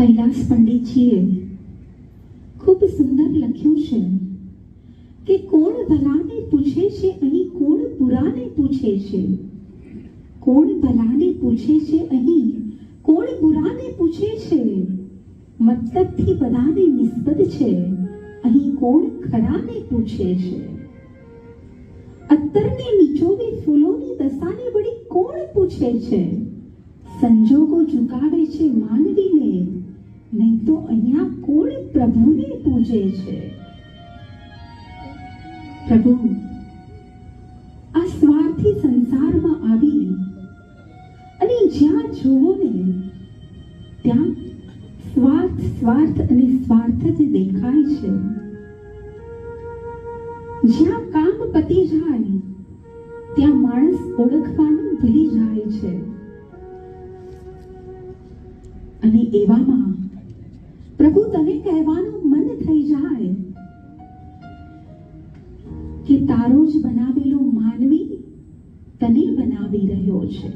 કૈલાસ પંડિતજીએ ખૂબ સુંદર લખ્યું છે કે કોણ ભલાને પૂછે છે અહીં કોણ બુરાને પૂછે છે? કોણ ભલાને પૂછે છે અહીં કોણ બુરાને પૂછે છે? મતલબથી બધાને નિસ્બત છે અહીં કોણ ખરાને પૂછે છે? અત્તરને નીચોવી ફૂલોની દશાને વળી કોણ પૂછે છે? સંજોગો ઝુકાવે છે માનવીને. નહીં તો અહીંયા કોણ પ્રભુને પૂજે છે? પ્રભુ, આ સ્વાર્થી સંસારમાં આવી. અને જ્યાં જુઓ ને, ત્યાં સ્વાર્થ સ્વાર્થ અને સ્વાર્થ જ દેખાય છે. જ્યાં કામ પતી જાય, ત્યાં માણસ ઓળખવાનું ભૂલી જાય છે. અને એવામાં, પ્રભુ, તને કહેવાનું મન થઈ જાય કે તારો જ બનાવેલો માનવી તને બનાવી રહ્યો છે.